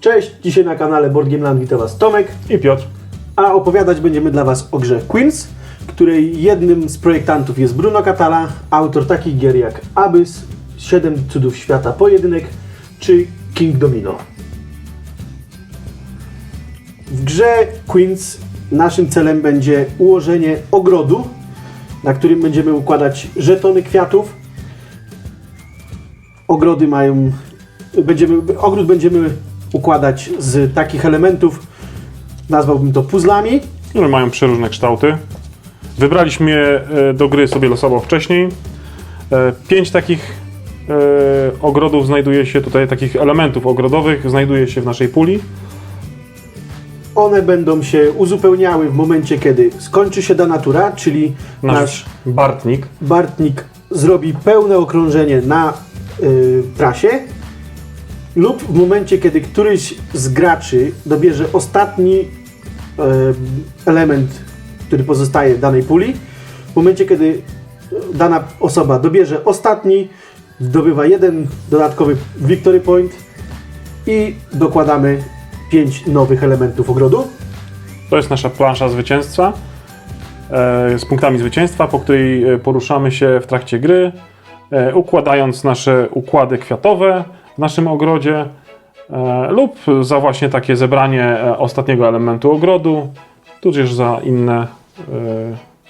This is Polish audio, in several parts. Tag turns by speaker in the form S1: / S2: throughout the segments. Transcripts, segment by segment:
S1: Cześć, dzisiaj na kanale Board Game Land wita Was Tomek,
S2: I Piotr.
S1: a opowiadać będziemy dla Was o grze Queens, której jednym z projektantów jest Bruno Catala, autor takich gier jak Abyss, Siedem Cudów Świata Pojedynek czy King Domino. W grze Queens naszym celem będzie ułożenie ogrodu, na którym będziemy układać żetony kwiatów. Ogrody mają, będziemy, ogród będziemy układać z takich elementów, nazwałbym to puzzlami.
S2: które mają przeróżne kształty. Wybraliśmy je do gry sobie losowo wcześniej. E, Pięć takich e, ogrodów znajduje się tutaj, takich elementów ogrodowych znajduje się w naszej puli.
S1: One będą się uzupełniały w momencie, kiedy skończy się dana tura, czyli
S2: Nasz,
S1: nasz
S2: Bartnik.
S1: Bartnik zrobi pełne okrążenie na y, trasie lub w momencie, kiedy któryś z graczy dobierze ostatni y, element, który pozostaje w danej puli, w momencie, kiedy dana osoba dobierze ostatni, zdobywa jeden dodatkowy victory point i dokładamy pięć nowych elementów ogrodu.
S2: To jest nasza plansza zwycięstwa e, z punktami zwycięstwa, po której e, poruszamy się w trakcie gry, e, układając nasze układy kwiatowe w naszym ogrodzie e, lub za właśnie takie zebranie e, ostatniego elementu ogrodu, tudzież za inne e,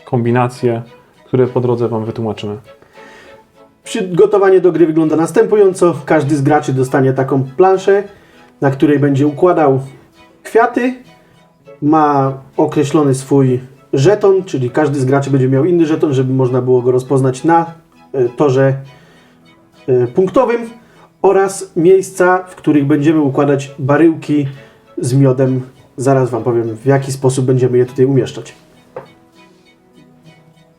S2: kombinacje, które po drodze Wam wytłumaczymy.
S1: Przygotowanie do gry wygląda następująco. Każdy z graczy dostanie taką planszę, na której będzie układał kwiaty. Ma określony swój żeton, czyli każdy z graczy będzie miał inny żeton, żeby można było go rozpoznać na e, torze e, punktowym oraz miejsca, w których będziemy układać baryłki z miodem. Zaraz Wam powiem, w jaki sposób będziemy je tutaj umieszczać.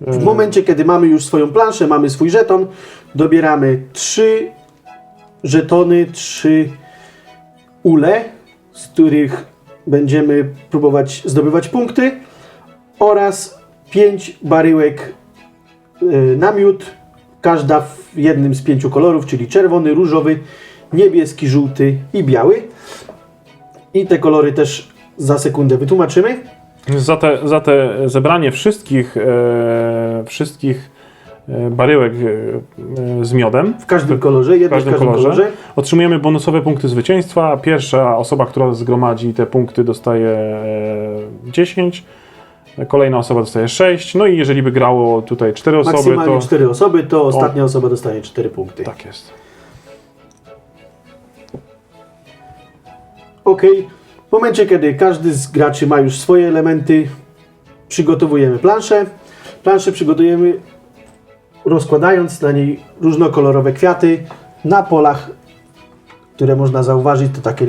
S1: W momencie, kiedy mamy już swoją planszę, mamy swój żeton, dobieramy trzy żetony, trzy ule, z których będziemy próbować zdobywać punkty oraz pięć baryłek y, na miód, każda w jednym z pięciu kolorów, czyli czerwony, różowy, niebieski, żółty i biały. I te kolory też za sekundę wytłumaczymy.
S2: Za te, za te zebranie wszystkich, e, wszystkich e, baryłek e, e, z miodem
S1: W każdym kolorze,
S2: w
S1: jednej w
S2: każdym kolorze,
S1: kolorze.
S2: otrzymujemy bonusowe punkty zwycięstwa. Pierwsza osoba, która zgromadzi te punkty dostaje e, 10, kolejna osoba dostaje 6, no i jeżeli by grało tutaj 4 osoby,
S1: Maksymalnie
S2: to...
S1: cztery osoby, to ostatnia osoba dostaje cztery punkty.
S2: Tak jest.
S1: Ok. W momencie, kiedy każdy z graczy ma już swoje elementy, przygotowujemy planszę. Planszę przygotujemy rozkładając na niej różnokolorowe kwiaty na polach, które można zauważyć, to takie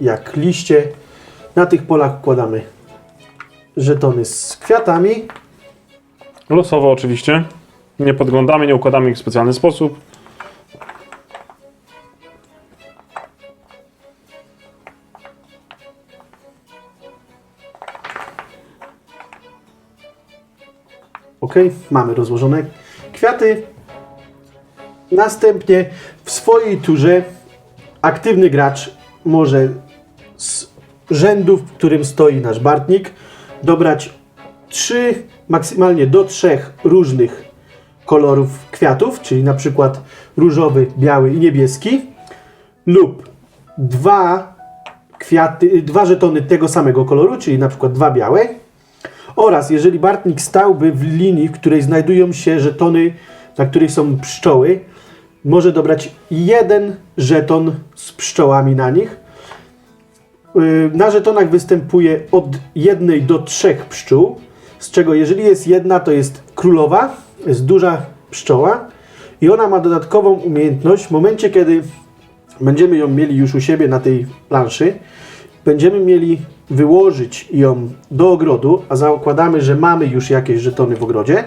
S1: jak liście. Na tych polach wkładamy żetony z kwiatami.
S2: Losowo oczywiście. Nie podglądamy, nie układamy ich w specjalny sposób.
S1: Ok, mamy rozłożone kwiaty. Następnie w swojej turze aktywny gracz może z rzędu, w którym stoi nasz Bartnik, dobrać trzy, maksymalnie do trzech różnych kolorów kwiatów, czyli na przykład różowy, biały i niebieski, lub dwa kwiaty, dwa żetony tego samego koloru, czyli na przykład dwa białe, oraz jeżeli Bartnik stałby w linii, w której znajdują się żetony, na których są pszczoły, może dobrać jeden żeton z pszczołami na nich. Yy, Na żetonach występuje od jednej do trzech pszczół, z czego jeżeli jest jedna, to jest królowa, jest duża pszczoła i ona ma dodatkową umiejętność w momencie, kiedy będziemy ją mieli już u siebie na tej planszy, będziemy mieli wyłożyć ją do ogrodu, a zakładamy, że mamy już jakieś żetony w ogrodzie.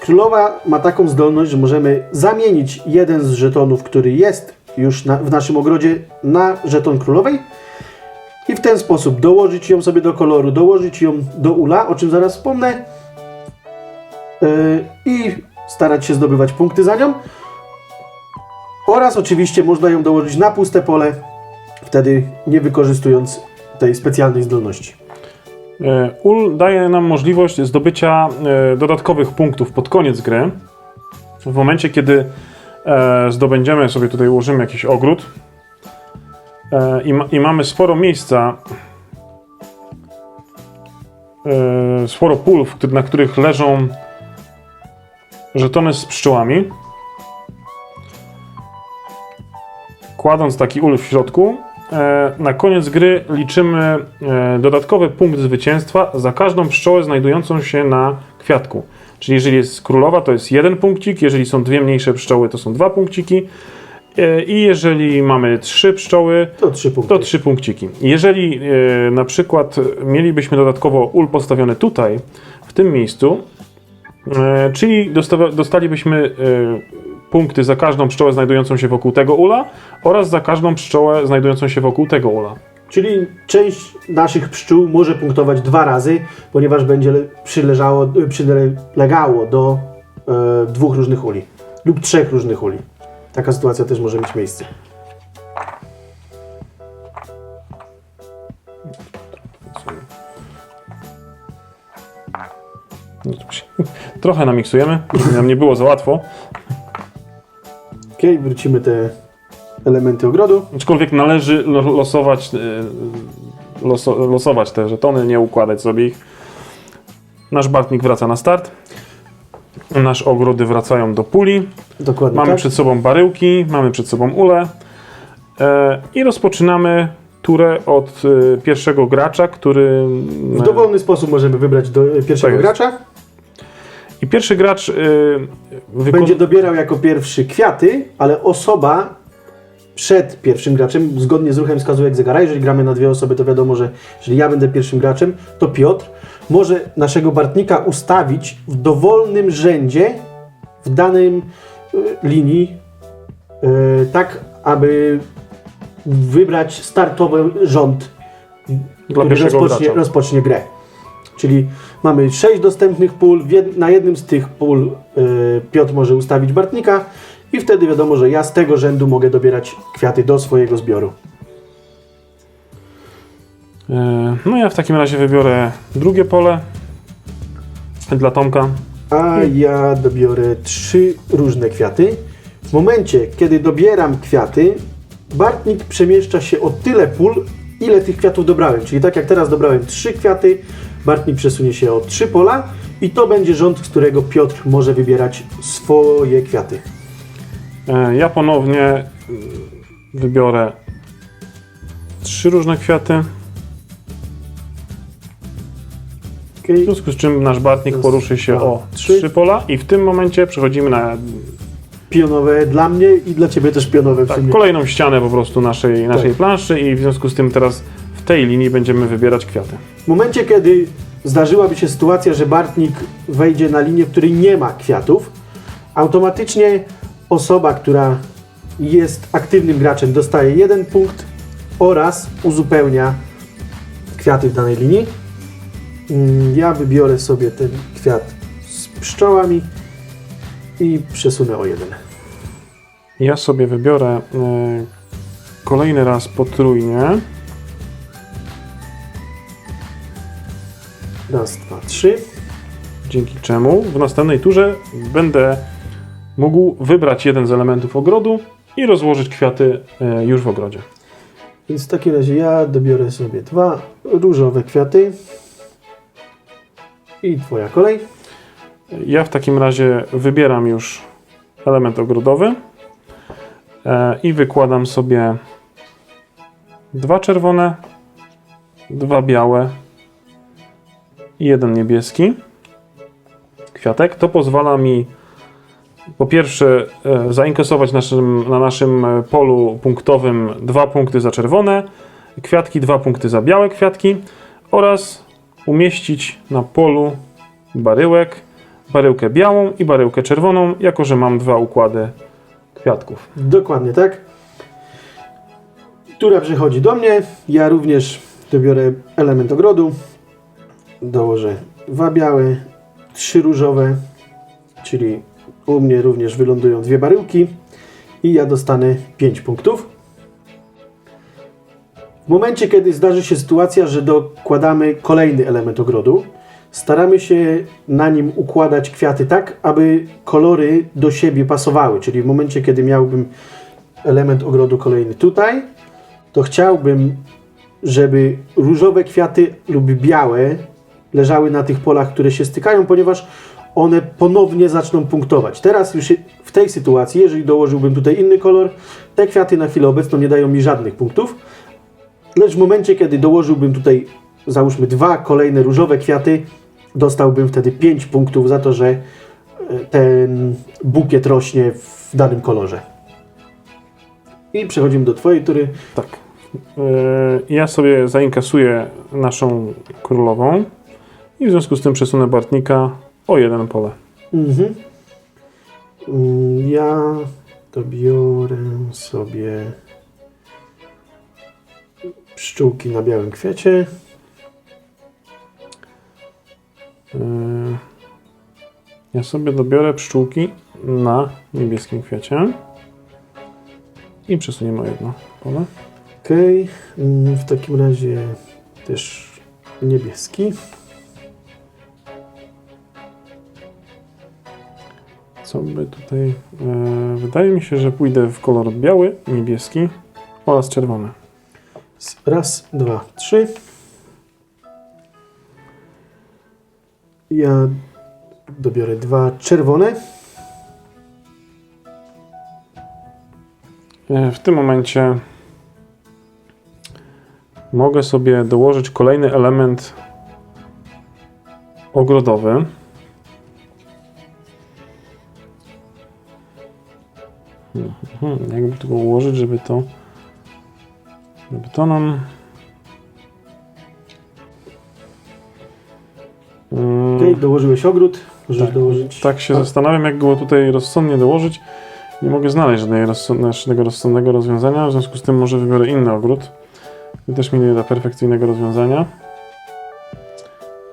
S1: Królowa ma taką zdolność, że możemy zamienić jeden z żetonów, który jest już na, w naszym ogrodzie, na żeton królowej i w ten sposób dołożyć ją sobie do koloru, dołożyć ją do ula, o czym zaraz wspomnę. Yy, I starać się zdobywać punkty za nią. Oraz oczywiście można ją dołożyć na puste pole, wtedy nie wykorzystując tej specjalnej zdolności.
S2: E, Ul daje nam możliwość zdobycia e, dodatkowych punktów pod koniec gry. W momencie, kiedy e, zdobędziemy sobie tutaj, ułożymy jakiś ogród i, ma, i mamy sporo miejsca, sporo pól, na których leżą żetony z pszczołami. Kładąc taki ul w środku, na koniec gry liczymy e, dodatkowy punkt zwycięstwa za każdą pszczołę znajdującą się na kwiatku. Czyli jeżeli jest królowa, to jest jeden punkcik, jeżeli są dwie mniejsze pszczoły, to są dwa punkciki. e, I jeżeli mamy trzy pszczoły,
S1: To trzy punkty.
S2: to trzy punkciki. Jeżeli e, na przykład mielibyśmy dodatkowo ul postawiony tutaj, w tym miejscu, e, czyli dostalibyśmy e, punkty za każdą pszczołę znajdującą się wokół tego ula oraz za każdą pszczołę znajdującą się wokół tego ula.
S1: Czyli część naszych pszczół może punktować dwa razy, ponieważ będzie le- przyleżało, y, przylegało do e, dwóch różnych uli lub trzech różnych uli. Taka sytuacja też może mieć miejsce.
S2: Trochę namiksujemy, żeby nam nie było za łatwo.
S1: Ok, wrócimy te elementy ogrodu.
S2: Aczkolwiek należy lo- losować, e, loso, losować te żetony, nie układać sobie ich. Nasz bartnik wraca na start. Nasze ogrody wracają do puli.
S1: Dokładnie
S2: Mamy
S1: tak.
S2: przed sobą baryłki, mamy przed sobą ule. E, I rozpoczynamy turę od e, pierwszego gracza, który.
S1: W dowolny sposób możemy wybrać do pierwszego
S2: Tak
S1: gracza.
S2: I pierwszy gracz wyko-
S1: Będzie dobierał jako pierwszy kwiaty, ale osoba przed pierwszym graczem, zgodnie z ruchem wskazówek zegara, jeżeli gramy na dwie osoby, to wiadomo, że jeżeli ja będę pierwszym graczem, to Piotr może naszego Bartnika ustawić w dowolnym rzędzie w danym y, linii, y, tak aby wybrać startowy rząd
S2: dla
S1: który rozpocznie, rozpocznie grę. Czyli mamy sześć dostępnych pól, na jednym z tych pól y, Piotr może ustawić Bartnika i wtedy wiadomo, że ja z tego rzędu mogę dobierać kwiaty do swojego zbioru.
S2: E, no ja w takim razie wybiorę drugie pole dla Tomka.
S1: A ja dobiorę trzy różne kwiaty. W momencie, kiedy dobieram kwiaty, Bartnik przemieszcza się o tyle pól, ile tych kwiatów dobrałem. Czyli tak jak teraz dobrałem trzy kwiaty, Bartnik przesunie się o trzy pola i to będzie rząd, z którego Piotr może wybierać swoje kwiaty.
S2: E, Ja ponownie y, wybiorę trzy różne kwiaty, w
S1: Okay.
S2: związku z czym nasz bartnik
S1: Raz,
S2: poruszy się
S1: dwa,
S2: o
S1: trzy.
S2: trzy pola i w tym momencie przechodzimy na
S1: pionowe dla mnie i dla Ciebie też pionowe w
S2: tak, kolejną ścianę po prostu naszej, naszej
S1: Tak.
S2: planszy i w związku z tym teraz w tej linii będziemy wybierać kwiaty.
S1: W momencie, kiedy zdarzyłaby się sytuacja, że Bartnik wejdzie na linię, w której nie ma kwiatów, automatycznie osoba, która jest aktywnym graczem, dostaje jeden punkt oraz uzupełnia kwiaty w danej linii. Mm, Ja wybiorę sobie ten kwiat z pszczołami i przesunę o jeden.
S2: Ja sobie wybiorę y, kolejny raz potrójnie.
S1: Raz, dwa, trzy.
S2: dzięki czemu w następnej turze będę mógł wybrać jeden z elementów ogrodu i rozłożyć kwiaty e, już w ogrodzie.
S1: Więc w takim razie ja dobiorę sobie dwa różowe kwiaty. I Twoja kolej.
S2: Ja w takim razie wybieram już element ogrodowy e, i wykładam sobie dwa czerwone, dwa białe i jeden niebieski kwiatek. To pozwala mi po pierwsze e, zainkasować naszym, na naszym e, polu punktowym dwa punkty za czerwone kwiatki, dwa punkty za białe kwiatki oraz umieścić na polu baryłek, baryłkę białą i baryłkę czerwoną, jako że mam dwa układy kwiatków.
S1: Dokładnie tak. Tura przychodzi do mnie. Ja również dobiorę element ogrodu. Dołożę dwa białe, trzy różowe, czyli U mnie również wylądują dwie baryłki i ja dostanę 5 punktów. W momencie, kiedy zdarzy się sytuacja, że dokładamy kolejny element ogrodu, staramy się na nim układać kwiaty tak, aby kolory do siebie pasowały. Czyli w momencie, kiedy miałbym element ogrodu kolejny tutaj, to chciałbym, żeby różowe kwiaty lub białe leżały na tych polach, które się stykają, ponieważ one ponownie zaczną punktować. Teraz już w tej sytuacji, jeżeli dołożyłbym tutaj inny kolor, te kwiaty na chwilę obecną nie dają mi żadnych punktów, lecz w momencie, kiedy dołożyłbym tutaj, załóżmy, dwa kolejne różowe kwiaty, dostałbym wtedy 5 punktów za to, że e, ten bukiet rośnie w danym kolorze. I przechodzimy do Twojej tury.
S2: Tak. Yy, Ja sobie zainkasuję naszą królową i w związku z tym przesunę Bartnika o jeden pole.
S1: Mhm. Mm, Ja dobiorę sobie pszczółki na białym kwiecie.
S2: Yy, Ja sobie dobiorę pszczółki na niebieskim kwiecie i przesuniemy o jedno pole.
S1: Okej, mm, w takim razie też niebieski.
S2: Co by tutaj... Yy, Wydaje mi się, że pójdę w kolor biały, niebieski oraz czerwony.
S1: Raz, dwa, trzy. Ja dobiorę dwa czerwone.
S2: E, W tym momencie mogę sobie dołożyć kolejny element ogrodowy. Mhm, Jakby tego ułożyć, żeby to żeby to nam Mm,
S1: Okej, dołożyłeś ogród. Możesz
S2: Tak.
S1: dołożyć.
S2: tak się zastanawiam, jak go tutaj rozsądnie dołożyć. Nie mogę znaleźć żadnego, rozsądne, żadnego rozsądnego rozwiązania, w związku z tym może wybiorę inny ogród. To też mi nie da perfekcyjnego rozwiązania.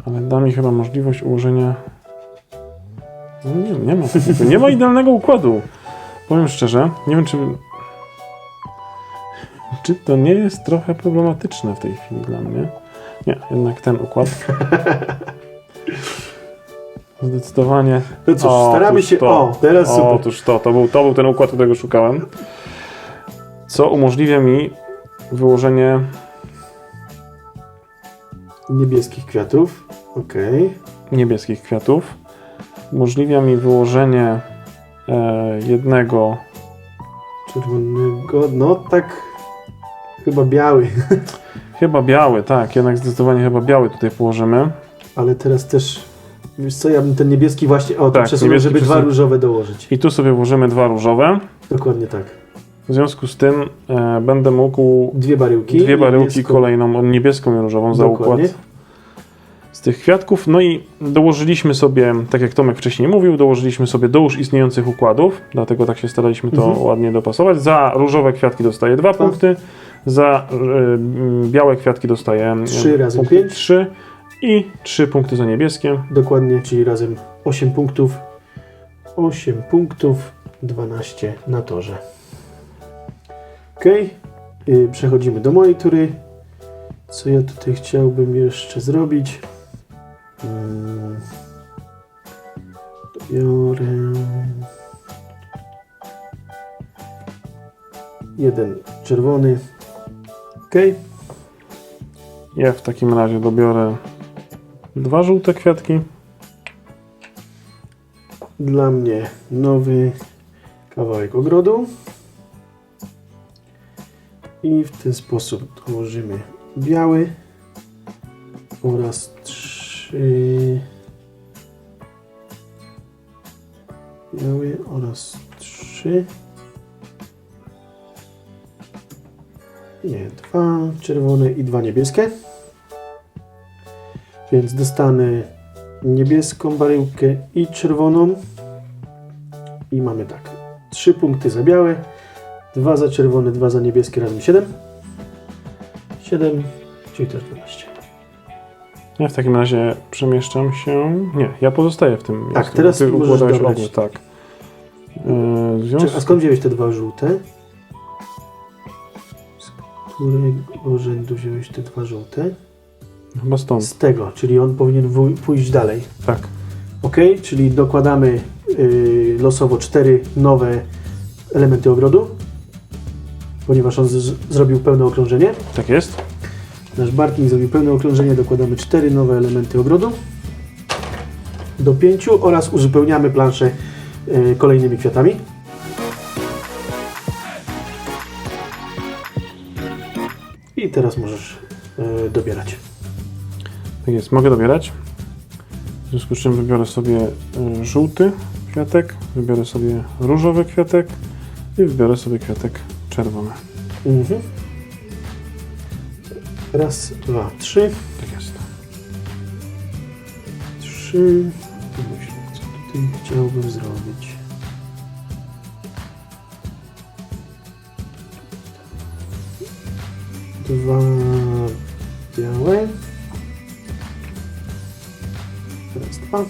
S2: Ale da mi chyba możliwość ułożenia... No nie, nie ma nie ma idealnego układu. Powiem szczerze, nie wiem czy... Czy to nie jest trochę problematyczne w tej chwili dla mnie? Nie, jednak ten układ. Zdecydowanie.
S1: No cóż,
S2: O,
S1: staramy się.
S2: to.
S1: O, teraz super.
S2: Otóż to, to był, to był ten układ, którego szukałem. Co umożliwia mi wyłożenie
S1: Niebieskich kwiatów. Okej.
S2: niebieskich kwiatów. Umożliwia mi wyłożenie jednego,
S1: Czerwonego. No tak. Chyba biały.
S2: chyba biały, tak, jednak zdecydowanie chyba biały tutaj położymy.
S1: Ale teraz też. Wiesz co, ja bym ten niebieski właśnie. O,
S2: Tak,
S1: przesunął, żeby dwa różowe dołożyć.
S2: I tu sobie włożymy dwa różowe.
S1: Dokładnie tak.
S2: W związku z tym e, będę mógł
S1: Dwie baryłki.
S2: dwie baryłki
S1: niebieską.
S2: kolejną, niebieską i różową za układ z tych kwiatków. No i dołożyliśmy sobie, tak jak Tomek wcześniej mówił, dołożyliśmy sobie do już istniejących układów, dlatego tak się staraliśmy to
S1: Mhm.
S2: ładnie dopasować. Za różowe kwiatki dostaję dwa punkty, za y, y, białe kwiatki dostaję y,
S1: Trzy razy
S2: punkty
S1: pięć.
S2: trzy i trzy punkty za niebieskie.
S1: Dokładnie, czyli razem 8 punktów. 8 punktów, 12 na torze. Ok, yy, przechodzimy do mojej tury. Co ja tutaj chciałbym jeszcze zrobić? Biorę jeden czerwony. Ok,
S2: Ja w takim razie dobiorę dwa żółte kwiatki.
S1: dla mnie nowy kawałek ogrodu. I w ten sposób dołożymy biały oraz trzy biały oraz trzy nie, dwa czerwone i dwa niebieskie. Więc dostanę niebieską baryłkę i czerwoną. I mamy tak. Trzy punkty za białe, dwa za czerwone, dwa za niebieskie, razem 7. 7, czyli też 12.
S2: Ja w takim razie przemieszczam się. Nie, ja pozostaję w tym.
S1: Tak, teraz
S2: Ty
S1: możesz
S2: układałeś
S1: dobrać.
S2: Tak. w
S1: Czy,
S2: związku...
S1: a skąd wziąłeś te dwa żółte? Z którego rzędu wziąłeś te dwa żółte?
S2: Chyba stąd.
S1: Z tego, czyli on powinien wuj- pójść dalej.
S2: Tak.
S1: Ok, czyli dokładamy y, losowo cztery nowe elementy ogrodu, ponieważ on z- zrobił pełne okrążenie.
S2: Tak jest.
S1: Nasz Bartnik zrobił pełne okrążenie, dokładamy cztery nowe elementy ogrodu do pięciu oraz uzupełniamy planszę y, kolejnymi kwiatami. I teraz możesz y, dobierać.
S2: Tak jest. Mogę dobierać. W związku z czym wybiorę sobie y, żółty kwiatek, wybiorę sobie różowy kwiatek i wybiorę sobie kwiatek czerwony.
S1: Mhm. Raz, dwa, trzy.
S2: Tak jest.
S1: Trzy. Myślę, co tutaj chciałbym zrobić. Dwa białe. Teraz dwa.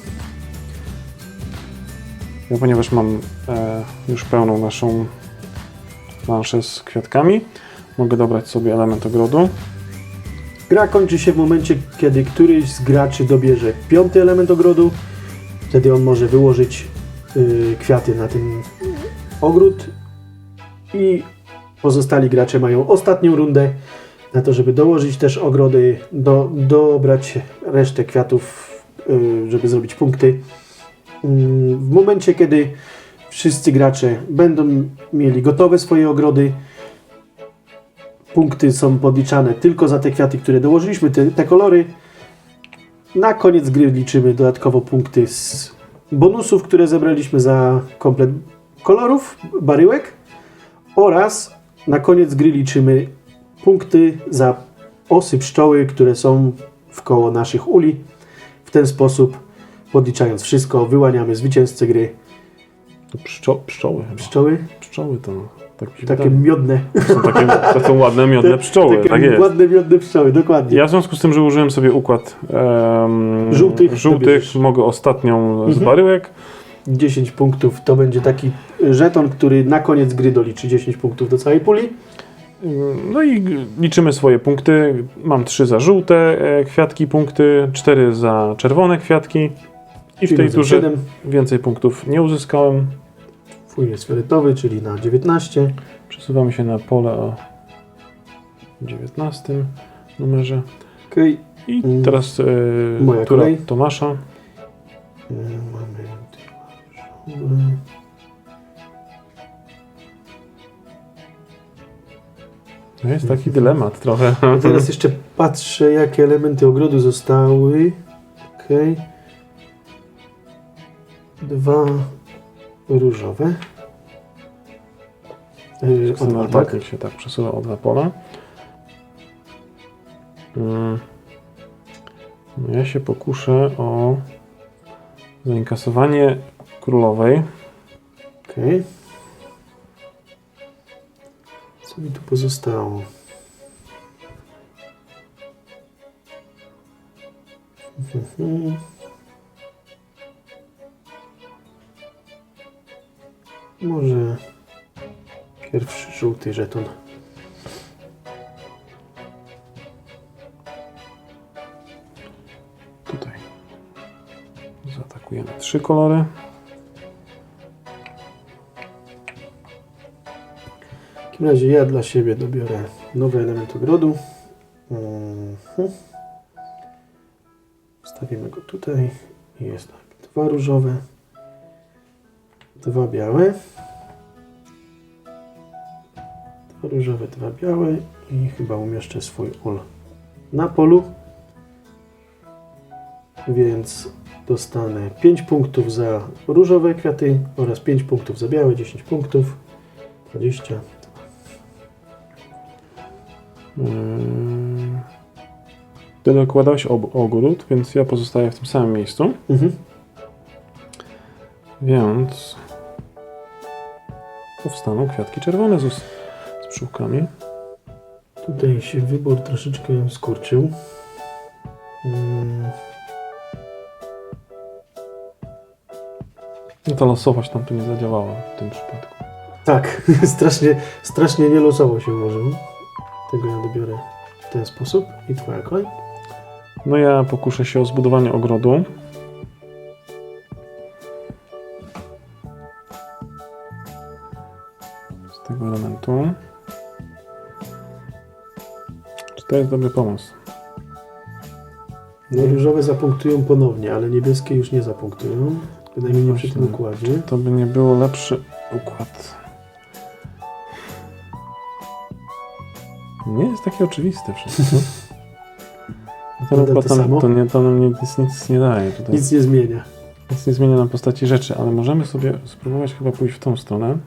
S2: Ja ponieważ mam e, już pełną naszą planszę z kwiatkami, mogę dobrać sobie element ogrodu.
S1: Gra kończy się w momencie, kiedy któryś z graczy dobierze piąty element ogrodu. Wtedy on może wyłożyć y, kwiaty na ten ogród i pozostali gracze mają ostatnią rundę na to, żeby dołożyć też ogrody, do, dobrać resztę kwiatów, y, żeby zrobić punkty. Mm, W momencie, kiedy wszyscy gracze będą mieli gotowe swoje ogrody, punkty są podliczane tylko za te kwiaty, które dołożyliśmy, te, te kolory. Na koniec gry liczymy dodatkowo punkty z bonusów, które zebraliśmy za komplet kolorów, baryłek oraz na koniec gry liczymy punkty za osy pszczoły, które są w koło naszych uli. W ten sposób, podliczając wszystko, wyłaniamy zwycięzcę gry.
S2: Pszczo pszczoły chyba.
S1: Pszczoły,
S2: Pszczoły to tak
S1: takie
S2: wydaje.
S1: miodne,
S2: To są, takie, to są ładne, miodne pszczoły,
S1: takie
S2: tak jest.
S1: ładne miodne pszczoły, dokładnie.
S2: Ja w związku z tym, że użyłem sobie układ em,
S1: Żółtych
S2: żółtych mogę ostatnią z
S1: Mhm.
S2: baryłek.
S1: 10 punktów to będzie taki żeton, który na koniec gry doliczy 10 punktów do całej puli.
S2: No i liczymy swoje punkty. Mam 3 za żółte e, kwiatki punkty, 4 za czerwone kwiatki. I w tej turze
S1: 7.
S2: więcej punktów nie uzyskałem.
S1: Twój jest fioletowy, czyli na 19.
S2: Przesuwamy się na pole o 19 numerze.
S1: Okej.
S2: I
S1: Mm.
S2: teraz e,
S1: Moja
S2: tura
S1: kolej.
S2: Tomasza.
S1: Y, Mamy.
S2: No jest taki dylemat trochę.
S1: A teraz jeszcze patrzę, jakie elementy ogrodu zostały. Okej. Dwa różowe. Yy,
S2: Ten
S1: dwa, tak?
S2: barwnik się tak przesuwa o dwa pola. Mm. No ja się pokuszę o zainkasowanie królowej.
S1: Okej. Co mi tu pozostało? Mhm. Może pierwszy żółty żeton.
S2: Tutaj zaatakujemy trzy kolory.
S1: W takim razie ja dla siebie dobiorę nowy element ogrodu. Mhm. Wstawimy go tutaj. Jest tak. Dwa różowe. Dwa białe. Dwa różowe, dwa białe. I chyba umieszczę swój ul na polu. Więc dostanę 5 punktów za różowe kwiaty oraz 5 punktów za białe, 10 punktów. 20.
S2: Mm. Ty dokładałeś ob- ogród, więc ja pozostaję w tym samym miejscu.
S1: Mhm.
S2: Więc powstaną kwiatki czerwone z, z pszczółkami.
S1: Tutaj się wybór troszeczkę skurczył. Mm,
S2: No ta losowość tam tu nie zadziałała w tym przypadku.
S1: Tak, strasznie, strasznie nielosowo się ułożył. Tego ja dobiorę w ten sposób. I twoja kolej.
S2: No ja pokuszę się o zbudowanie ogrodu. Tego elementu. Czy to jest dobry pomysł?
S1: No, różowe zapunktują ponownie, ale niebieskie już nie zapunktują. Bynajmniej przy tym
S2: Właśnie.
S1: układzie.
S2: To by nie było lepszy układ. Nie jest takie oczywiste wszystko. Ten
S1: Nadal
S2: układ
S1: to
S2: nam, to, nie, to nam nic, nic nie daje tutaj.
S1: Nic nie zmienia.
S2: Nic nie zmienia nam postaci rzeczy, ale możemy sobie spróbować chyba pójść w tą stronę,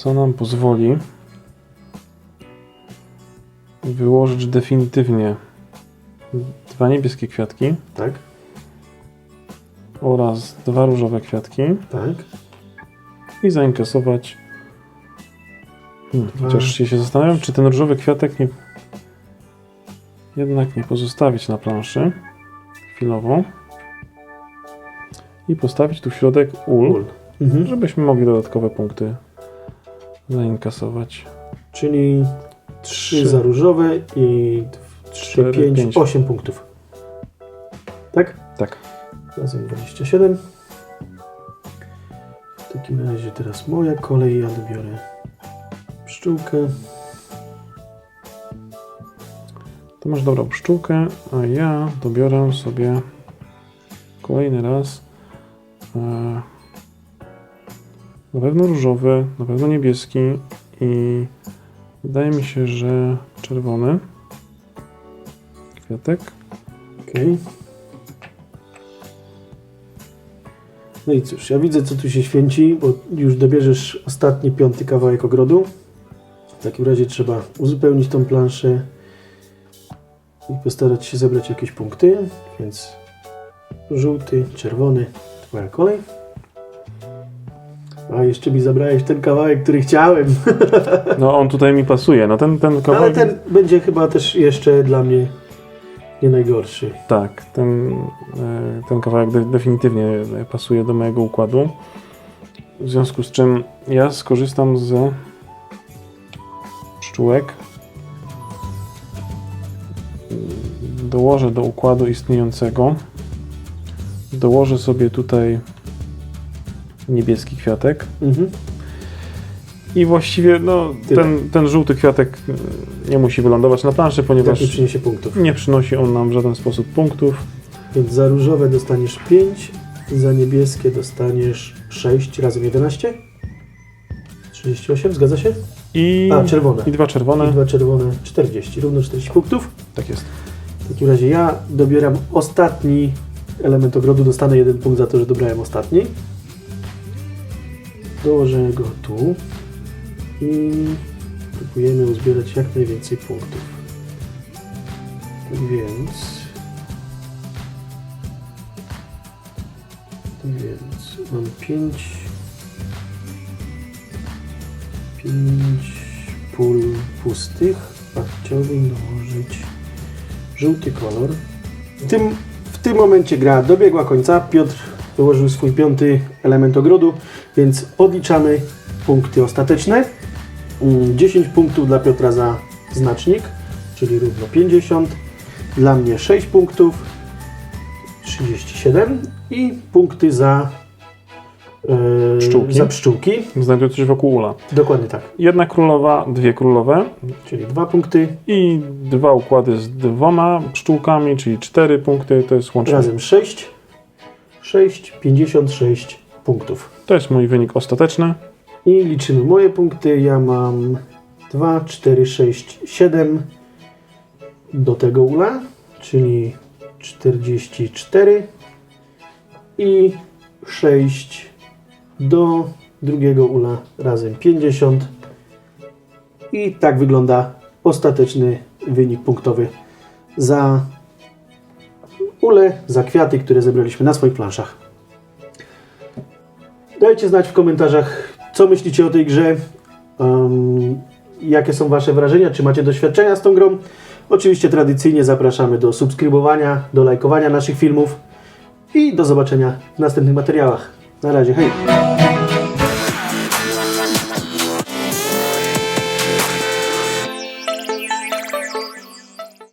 S2: co nam pozwoli wyłożyć definitywnie dwa niebieskie kwiatki
S1: Tak?
S2: oraz dwa różowe kwiatki
S1: Tak.
S2: i zainkasować. Hmm,
S1: Dwa.
S2: chociaż się, się zastanawiam, czy ten różowy kwiatek nie jednak nie pozostawić na planszy chwilowo i postawić tu w środek ul.
S1: Ul. Mhm.
S2: żebyśmy mogli dodatkowe punkty zainkasować.
S1: Czyli 3 za różowe i 3,
S2: Cztery,
S1: 5,
S2: pięć.
S1: 8 punktów. Tak?
S2: Tak.
S1: Razem 27. W takim razie teraz moja kolej. Ja dobiorę pszczółkę.
S2: To masz dobrą pszczółkę, a ja dobiorę sobie kolejny raz e, na pewno różowy, na pewno niebieski i wydaje mi się, że czerwony kwiatek.
S1: Okej. No i cóż, ja widzę co tu się święci, bo już dobierzesz ostatni, piąty kawałek ogrodu. W takim razie trzeba uzupełnić tą planszę i postarać się zebrać jakieś punkty, więc żółty, czerwony, twoja kolej. A jeszcze mi zabrałeś ten kawałek, który chciałem,
S2: No on tutaj mi pasuje, no ten, ten
S1: ale
S2: kawałek...
S1: ten będzie chyba też jeszcze dla mnie nie najgorszy.
S2: Tak, ten, e, ten kawałek de definitywnie pasuje do mojego układu. W związku z czym ja skorzystam z pszczółek. Dołożę do układu istniejącego. Dołożę sobie tutaj niebieski kwiatek.
S1: Mhm.
S2: I właściwie no,
S1: Tyle.
S2: ten, ten żółty kwiatek mm, nie musi wylądować na planszy,
S1: Tak
S2: ponieważ
S1: nie przyniesie punktów.
S2: nie przynosi on nam w żaden sposób punktów.
S1: Więc za różowe dostaniesz 5, za niebieskie dostaniesz 6 razem 11. 38, zgadza się?
S2: I,
S1: A, czerwone.
S2: i dwa czerwone.
S1: I dwa czerwone 40, równo 40 punktów.
S2: Tak jest.
S1: W takim razie ja dobieram ostatni element ogrodu, dostanę jeden punkt za to, że dobrałem ostatni. Dołożę go tu i próbujemy uzbierać jak najwięcej punktów. Tak więc... Tak więc mam 5 5 pól pustych, a chciałbym dołożyć żółty kolor. W tym, w tym momencie gra dobiegła końca. Piotr wyłożył swój piąty element ogrodu, więc odliczamy punkty ostateczne. Mm, 10 punktów dla Piotra za znacznik, czyli równo 50. Dla mnie 6 punktów, 37 i punkty za, e,
S2: Pszczółki.
S1: za pszczółki.
S2: Znajdujący się wokół ula.
S1: Dokładnie tak.
S2: Jedna królowa, dwie królowe
S1: Czyli 2 punkty,
S2: i dwa układy z dwoma pszczółkami, czyli cztery punkty. To jest łącznie.
S1: razem 6. 6, 56 punktów.
S2: To jest mój wynik ostateczny.
S1: I liczymy moje punkty. Ja mam 2, 4, 6, 7 do tego ula, czyli 44 i 6 do drugiego ula razem 50. I tak wygląda ostateczny wynik punktowy za ule, za kwiaty, które zebraliśmy na swoich planszach. Dajcie znać w komentarzach, co myślicie o tej grze, um, jakie są Wasze wrażenia, czy macie doświadczenia z tą grą. Oczywiście tradycyjnie zapraszamy do subskrybowania, do lajkowania naszych filmów i do zobaczenia w następnych materiałach. Na razie, hej!